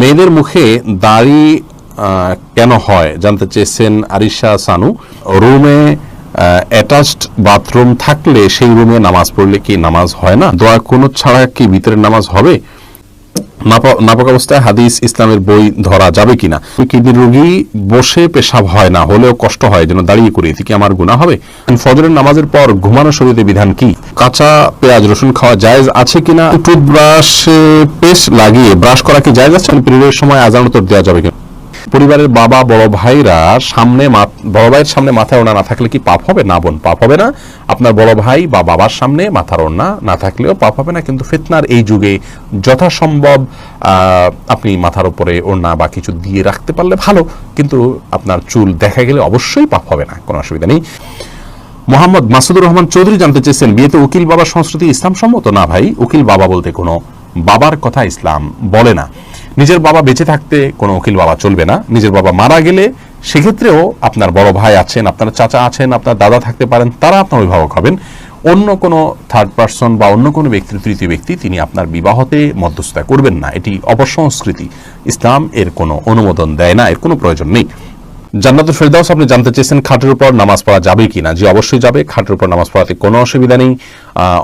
মেয়েদের মুখে দাড়ি কেন হয় জানতে চেয়েছেন আরিশা সানু। রুমে অ্যাটাচড বাথরুম থাকলে সেই রুমে নামাজ পড়লে কি নামাজ হয় না? দোয়া কোনো ছাড়া কি ভিতরের নামাজ হবে? নাপাক অবস্থায় হাদিস ইসলামের বই ধরা যাবে কিনা? কিডনি রোগী বসে পেশাব হয় না, হলেও কষ্ট হয়, যেন দাঁড়িয়ে করে। এতে কি আমার গুণা হবে? ফজরের নামাজের পর ঘুমানো শরীরে বিধান কি? কাঁচা পেঁয়াজ, রসুন খাওয়া জায়েজ আছে কিনা? টুথব্রাশ পেস্ট লাগিয়ে ব্রাশ করা কি জায়েজ আছে? পিরিয়ডের সময় আজান উত্তর দেওয়া যাবে কিনা? পরিবারের বাবা, বড় ভাইরা সামনে বড় ভাইয়ের সামনে মাথায় ওড়না না থাকলে কি পাপ হবে? না বোন, পাপ হবে না। আপনার বড় ভাই বা বাবার সামনে মাথার ওড়না না থাকলেও পাপ হবে না। কিন্তু ফিতনার এই যুগে যথাসম্ভব আপনি মাথার উপরে ওড়না বা কিছু দিয়ে রাখতে পারলে ভালো। কিন্তু আপনার চুল দেখা গেলে অবশ্যই পাপ হবে না। কোনো অসুবিধা নেই। মোহাম্মদ মাসুদুর রহমান চৌধুরী জানতে চেয়েছেন, বিয়েতে উকিল বাবার সংস্কৃতি ইসলাম সম্মত? না ভাই, উকিল বাবা বলতে কোনো বাবার কথা ইসলাম বলে না। নিজের বাবা বেঁচে থাকতে কোনো উকিল বাবা চলবে না। নিজের বাবা মারা গেলে সেক্ষেত্রেও আপনার বড় ভাই আছেন, আপনার চাচা আছেন, আপনার দাদা থাকতে পারেন, তারা আপনার অভিভাবক হবেন। অন্য কোনো থার্ড পার্সন বা অন্য কোনো ব্যক্তি তৃতীয় ব্যক্তি তিনি আপনার বিবাহতে মধ্যস্থতা করবেন না। এটি অপসংস্কৃতি। ইসলাম এর কোনো অনুমোদন দেয় না, এর কোনো প্রয়োজন নেই। জান্নাতুল ফেরদাউস, আপনি জানতে চেয়েছেন খাটের উপর নামাজ পড়া যাবে কিনা? জি, অবশ্যই যাবে। খাটের উপর নামাজ পড়াতে কোনো অসুবিধা নেই।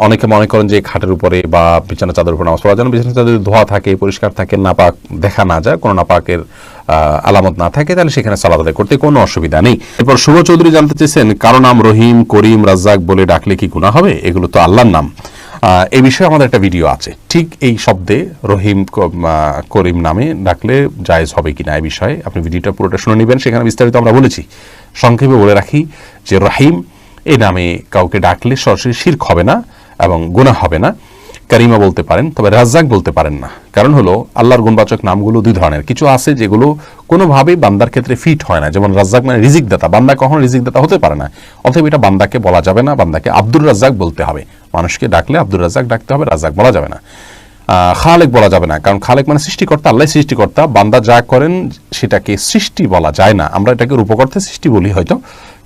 অনেকে মনে করেন যে খাটের উপরে বা বিছানা চাদর উপর নামাজ পড়া যেন বিছানা চাদর যদি ধোয়া থাকে, পরিষ্কার থাকে, নাপাক দেখা না যায়, কোনো নাপাকের আলামত না থাকে, তাহলে সেখানে সালাদ আদায় করতে কোনো অসুবিধা নেই। এরপর শুভ চৌধুরী জানতে চেয়েছেন, কারও নাম রহিম, করিম, রাজ্জাক বলে ডাকলে কি গুণা হবে? এগুলো তো আল্লাহর নাম। এই বিষয়ে আমাদের একটা ভিডিও আছে। ঠিক এই শব্দে রহিম করিম নামে ডাকলে জায়েজ হবে কিনা এ বিষয়ে আপনি ভিডিওটা পুরোটা শুনে নেবেন। সেখানে বিস্তারিত আমরা বলেছি। সংক্ষেপে বলে রাখি যে রহিম এ নামে কাউকে ডাকলে সরাসরি শির্ক হবে না এবং গোনা হবে না। কারিমা বলতে পারেন, তবে রাজ্জাক বলতে পারেন না। কারণ হলো, আল্লাহর গুণবাচক নামগুলো দুই ধরনের। কিছু আছে যেগুলো কোনোভাবেই বান্দার ক্ষেত্রে ফিট হয় না। যেমন রাজ্জাক মানে রিজিকদাতা। বান্দা কখনো রিজিকদাতা হতে পারে না। অথবা এটা বান্দাকে বলা যাবে না, বান্দাকে আব্দুর রাজ্জাক বলতে হবে। মানুষকে ডাকলে আব্দুর রাজ্জাক ডাকতে হবে, রাজ্জাক বলা যাবে না। খালেক বলা যাবে না। কারণ খালেক মানে সৃষ্টিকর্তা, আল্লাহ সৃষ্টিকর্তা। বান্দা যা করেন, সেটাকে সৃষ্টি বলা যায় না। আমরা এটাকে রূপকর্থে সৃষ্টি বলি হয়তো,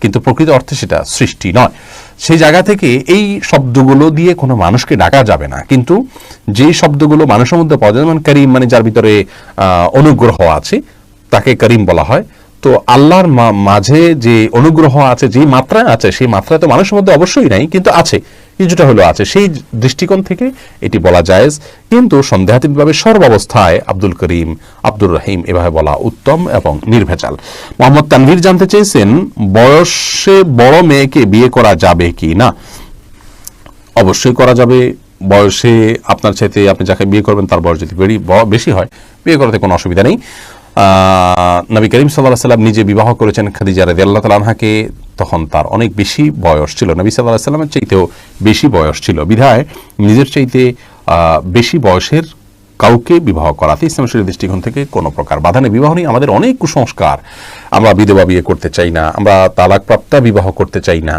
কিন্তু প্রকৃত অর্থে সেটা সৃষ্টি নয়। সেই জায়গা থেকে এই শব্দগুলো দিয়ে কোনো মানুষকে ডাকা যাবে না। কিন্তু যে শব্দগুলো মানুষের মধ্যে পাওয়া যায় যেমন করিম মানে যার ভিতরে অনুগ্রহ আছে, তাকে করিম বলা হয়। তো আল্লাহর মাঝে যে অনুগ্রহ আছে, যে মাত্রায় আছে, সেই মাত্রায় তো মানুষের মধ্যে অবশ্যই নাই, কিন্তু আছে, কিছুটা হলো আছে। সেই দৃষ্টিকোণ থেকে এটি বলা জায়েজ। কিন্তু সন্দেহাতীতভাবে সর্বাবস্থায় আব্দুল করিম, আব্দুর রহিম এভাবে বলা উত্তম এবং নির্ভেজাল। মোহাম্মদ তানভীর জানতে চেয়েছেন, বয়সে বড় মেয়েকে বিয়ে করা যাবে কি না? অবশ্যই করা যাবে। বয়সে আপনার চাইতে আপনি যাকে বিয়ে করবেন, তার বয়স যদি বেশি হয়, বিয়ে করাতে কোনো অসুবিধা নেই। নবী করিম সাল্লাহ সাল্লাম নিজে বিবাহ করেছেন খাদিজা রাদি আল্লাহ তালাহাকে তখন তার অনেক বেশি বয়স ছিল। নবী সাল্লাহ সাল্লামের চাইতেও বেশি বয়স ছিল। বিধায় নিজের চাইতে বেশি বয়সের কাউকে বিবাহ করাতে ইসলাম শরীর দৃষ্টিকোণ থেকে কোনো প্রকার বাধা নেই। বিবাহ নেই আমাদের অনেক কুসংস্কার। আমরা বিধবা বিয়ে করতে চাই না, আমরা তালাকপ্রাপ্তা বিবাহ করতে চাই না।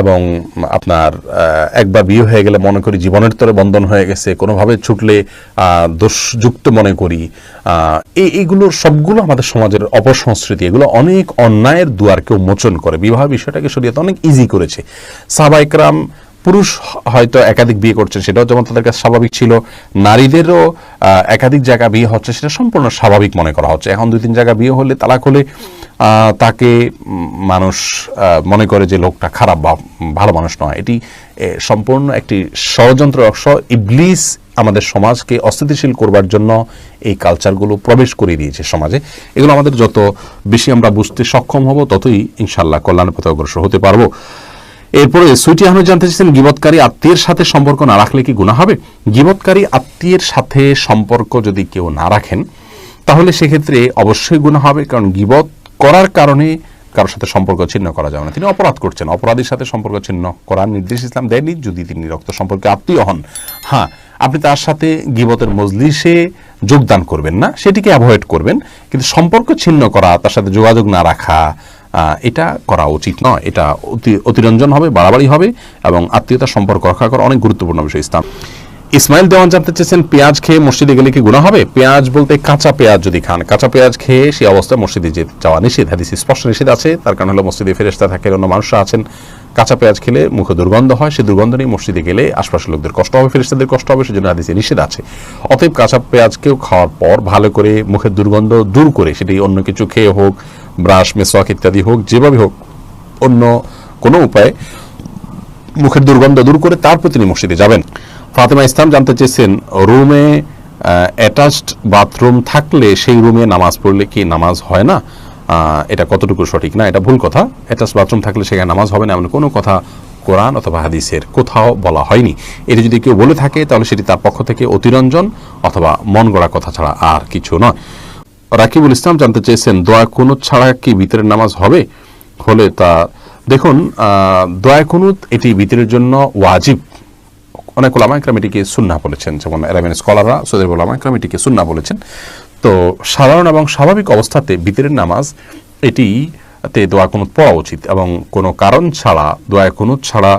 এবং আপনার একবার বিয়ে হয়ে গেলে মনে করি জীবনের তরে বন্ধন হয়ে গেছে, কোনোভাবে ছুটলে দোষযুক্ত মনে করি। এই এইগুলোর সবগুলো আমাদের সমাজের অপসংস্কৃতি, এগুলো অনেক অন্যায়ের দুয়ারকে উন্মোচন করে। বিবাহ বিষয়টাকে শরীয়ত অনেক ইজি করেছে। সাহবাইকরাম পুরুষ হয়তো একাধিক বিয়ে করছেন সেটাও যেমন তাদের কাছে স্বাভাবিক ছিল, নারীদেরও একাধিক জায়গা বিয়ে হচ্ছে, সেটা সম্পূর্ণ স্বাভাবিক মনে করা হচ্ছে। এখন দুই তিন জায়গা বিয়ে হলে তালাক হলে তাকে মানুষ মনে করে যে লোকটা খারাপ বা ভালো মানুষ নয়। এটি সম্পূর্ণ একটি ষড়যন্ত্র অংশ। ইবলিস আমাদের সমাজকে অস্থিতিশীল করবার জন্য এই কালচারগুলো প্রবেশ করে দিয়েছে সমাজে। এগুলো আমাদের যত বেশি আমরা বুঝতে সক্ষম হব, ততই ইনশাল্লাহ কল্যাণের পথে অগ্রসর হতে পারব। এরপরে সুইটি আহমেদ জানতে চাইছেন গিবৎকারী আত্মীয়ের সাথে সম্পর্ক না রাখলে কি গুণা হবে? গিবৎকারী আত্মীয়ের সাথে সম্পর্ক যদি কেউ না রাখেন, তাহলে সেক্ষেত্রে অবশ্যই গুণা হবে। কারণ গিবত করার কারণে কারোর সাথে সম্পর্ক ছিন্ন করা যাবে না। তিনি অপরাধ করছেন, অপরাধীর সাথে সম্পর্ক ছিন্ন করার নির্দেশ ইসলাম দেয়নি। যদি তিনি রক্ত সম্পর্কে আত্মীয় হন হ্যাঁ আপনি তার সাথে গিবতের মজলিসে যোগদান করবেন না, সেটিকে অ্যাভয়েড করবেন। কিন্তু সম্পর্ক ছিন্ন করা, তার সাথে যোগাযোগ না রাখা এটা করা উচিত নয়। এটা অতি- অতিরঞ্জন হবে, বাড়াবাড়ি হবে এবং আত্মীয়তার সম্পর্ক রক্ষা করা অনেক গুরুত্বপূর্ণ বিষয় ইসলাম। ইসমাইল দেওয়ান জানতে চেয়েছেন, পেঁয়াজ খেয়ে মসজিদে গেলে কি গুণা হবে? পেঁয়াজ বলতে কাঁচা পেঁয়াজ যদি খান। কাঁচা পেঁয়াজ খেয়ে সেই অবস্থায় মসজিদে যাওয়া নিষেধ, হাদিস স্পষ্ট নিষেধ আছে। তার কারণ হলো মসজিদে ফেরেস্তা থাকে, অন্য মানুষরা আছেন। কাঁচা পেঁয়াজ খেলে মুখে দুর্গন্ধ হয় সেই দুর্গন্ধ নিয়ে মসজিদে গেলে আশপাশের লোকদের কষ্ট হবে ফেরিস্তাদের কষ্ট হবে, সেজন্য হাদিসে নিষেধ আছে। অতএব কাঁচা পেঁয়াজকেও খাওয়ার পর ভালো করে মুখের দুর্গন্ধ দূর করে, সেটি অন্য কিছু খেয়ে হোক, ব্রাশ মেসোয়াক ইত্যাদি হোক, যেভাবে হোক, অন্য কোনো উপায়ে মুখের দুর্গন্ধ দূর করে তারপর তিনি মসজিদে যাবেন। ফাতেমা ইসলাম জানতে চেয়েছেন, রুমে অ্যাটাচড বাথরুম থাকলে সেই রুমে নামাজ পড়লে কি নামাজ হয় না? এটা কতটুকু সঠিক না? এটা ভুল কথা। অ্যাটাচ বাথরুম থাকলে সেখানে নামাজ হবে না, এমন কোনো কথা কোরআন অথবা হাদিসের কোথাও বলা হয়নি। এটি যদি কেউ বলে থাকে, তাহলে সেটি তার পক্ষ থেকে অতিরঞ্জন অথবা মন গড়া কথা ছাড়া আর কিছু নয়। রাকিবুল ইসলাম জানতে চেয়েছেন, দোয়া কুনুত ছাড়া কি ভিতরের নামাজ হবে? হলে তা দেখুন দোয়া কুনুত এটি ভিতরের জন্য ওয়াজিব। অনেক ওলামা একরাম এটিকে সুন্না বলেছেন যেমন এরামেন স্কলাররা সৌদের ওলামা একরাম এটিকে সুন্না বলেছেন। তো সাধারণ এবং স্বাভাবিক অবস্থাতে ভিতরের নামাজ এটি তে দোয়া কুনুত পড়া উচিত এবং কোনো কারণ ছাড়া দোয়া কুনুত ছাড়া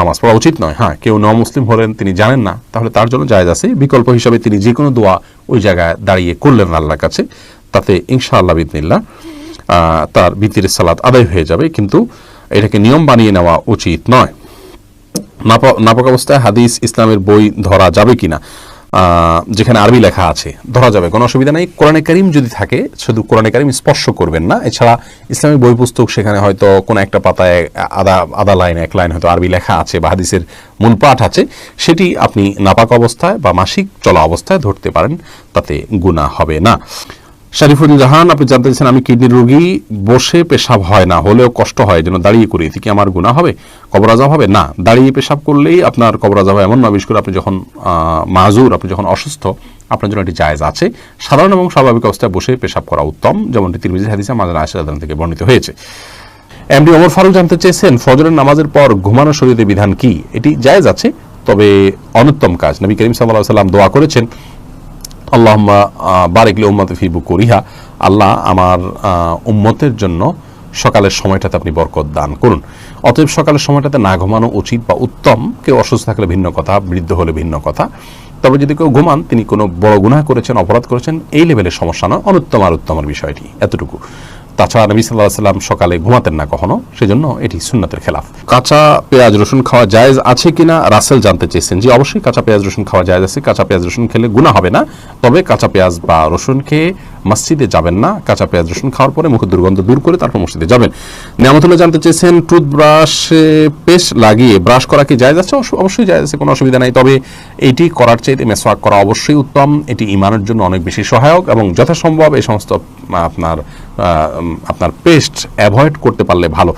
নামাজ পড়া উচিত নয়। হ্যাঁ কেউ ন মুসলিম হলেন তিনি জানেন না তাহলে তার জন্য জায়েজ আছে। বিকল্প হিসাবে তিনি যে কোনো দোয়া ওই জায়গায় দাঁড়িয়ে করলেন আল্লাহর কাছে তাতে ইনশাআল্লাহ বিদিনিল্লাহ আহ, তার ভিতরের সালাত আদায় হয়ে যাবে। কিন্তু এটাকে নিয়ম বানিয়ে নেওয়া উচিত নয়। নাপাক অবস্থায় হাদিস ইসলামের বই ধরা যাবে কিনা? যেখানে আরবি লেখা আছে, ধরা যাবে, কোনো অসুবিধা নেই। কোরআনে কারিম যদি থাকে, শুধু কোরআনে কারিম স্পর্শ করবেন না। এছাড়া ইসলামী বই পুস্তক সেখানে হয়তো কোনো একটা পাতায় আধা আধা লাইন, এক লাইন হয়তো আরবি লেখা আছে বা হাদিসের মূল পাঠ আছে, সেটি আপনি নাপাক অবস্থায় বা মাসিক চলা অবস্থায় ধরতে পারেন, তাতে গুণা হবে না। শারিফুল জাহান, আপনি জানতে চাইছেন আমি কিডনি রোগী, বসে পেশাব হয় না, হলেও কষ্ট হয়, যেন দাঁড়িয়ে করি। এতে কি আমার গুণা হবে? কবর আজাব হবে? না, দাঁড়িয়ে পেশাব করলেই আপনার কবর আজাব হয় এমন না, বিশেষ করে আপনি যখন মাজুর, আপনি যখন অসুস্থ, আপনার জন্য এটি জায়েজ আছে। সাধারণ এবং স্বাভাবিক অবস্থায় বসে পেশাব করা উত্তম যেমনটি তিরমিজি হাদিসে মাদার আশাদ থেকে বর্ণিত হয়েছে। এমডি ওমর ফারুক জানতে চেয়েছেন, ফজরের নামাজের পর ঘুমানো শরীরের বিধান কি? এটি জায়েজ আছে, তবে অনুত্তম কাজ। নবী করিম সাল্লাহ সাল্লাম দোয়া করেছেন আল্লাহম্মা বারেকলে উম্মত ফিবু করিহা আল্লাহ আমার উম্মতের জন্য সকালের সময়টাতে আপনি বরকত দান করুন। অতএব সকালের সময়টাতে না ঘুমানো উচিত বা উত্তম। কেউ অসুস্থ থাকলে ভিন্ন কথা, বৃদ্ধ হলে ভিন্ন কথা। তবে যদি কেউ ঘুমান, তিনি কোনো বড় গুণা করেছেন, অপরাধ করেছেন, এই লেভেলের সমস্যা নয়। অনুত্তম আর উত্তমের বিষয়টি, এতটুকু। তাছাড়া নবী সাল্লাহ সাল্লাম সকালে ঘুমাতেন না কখনো, সেজন্য এটি সুন্নতের খেলাফ। কাঁচা পেঁয়াজ, রসুন খাওয়া জায়েজ আছে কিনা রাসেল জানতে চেয়েছেন। যে অবশ্যই কাঁচা পেঁয়াজ, রসুন খাওয়া জায়েজ আছে। কাঁচা পেঁয়াজ, রসুন খেলে গুণা হবে না। তবে কাঁচা পেঁয়াজ বা রসুন খেয়ে মসজিদে যাবেন না কাঁচা পেঁয়াজ রসুন খাওয়ার পরে মুখের দুর্গন্ধ দূর করে তারপর মসজিদে যাবেন। নিয়ামতুল্লাহ জানতে চেয়েছেন টুথব্রাশে পেস্ট লাগিয়ে ব্রাশ করা কি আছে? অবশ্য- অবশ্যই জায়েজ আছে কোনো অসুবিধা নাই। তবে এটি করার চাইতে মেসওয়াক করা অবশ্যই উত্তম। এটি ইমানের জন্য অনেক বেশি সহায়ক এবং যথাসম্ভব এই সমস্ত আপনার আপনার পেস্ট অ্যাভয়েড করতে পারলে ভালো।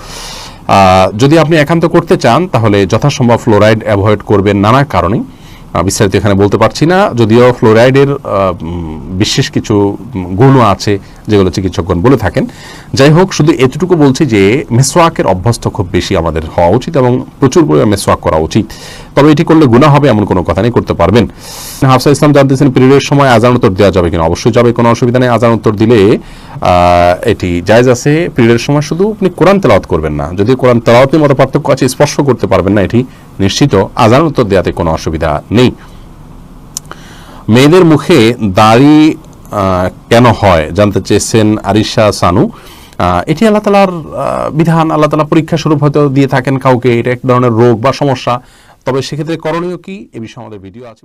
যদি আপনি একান্ত করতে চান তাহলে যথাসম্ভব ফ্লোরাইড অ্যাভয়েড করবেন নানা কারণেই। আহ, বিস্তারিত এখানে বলতে পারছি না। যদিও ফ্লোরাইডের বিশেষ কিছু গুণও আছে যেগুলো চিকিৎসকগণ বলে থাকেন। যাই হোক, শুধু এতটুকু বলছি যে মেসোয়াকের অভ্যস্ত খুব বেশি আমাদের হওয়া উচিত এবং প্রচুর পরিমাণে মেসোয়াক করা উচিত। তবে এটি করলে গুণা হবে এমন কোনো কথা নেই, করতে পারবেন। হাফসা ইসলাম জানতেছেন পিরিয়ডের সময় আজান উত্তর দেওয়া যাবে কিনা? অবশ্যই যাবে, কোনো অসুবিধা নেই। আজান উত্তর দিলে এটি জায়জ আছে। পিরিয়ডের সময় শুধু আপনি কোরআন তেলাওয়াত করবেন না। যদি কোরআন তেলাওয়াতের মতো পার্থক্য আছে, স্পর্শ করতে পারবেন না এটি নিশ্চিত। আজান উত্তর দেওয়াতে কোনো অসুবিধা নেই। মেয়েদের মুখে দাড়ি কেন হয় জানতে চেয়েছেন আরিশা সানু। এটি আল্লাহ তালার বিধান। আল্লাহ তালা পরীক্ষা স্বরূপ হয়তো দিয়ে থাকেন কাউকে, এটা এক ধরনের রোগ বা সমস্যা। তবে সেক্ষেত্রে করণীয় কি? এ বিষয়ে আমাদের ভিডিও আছে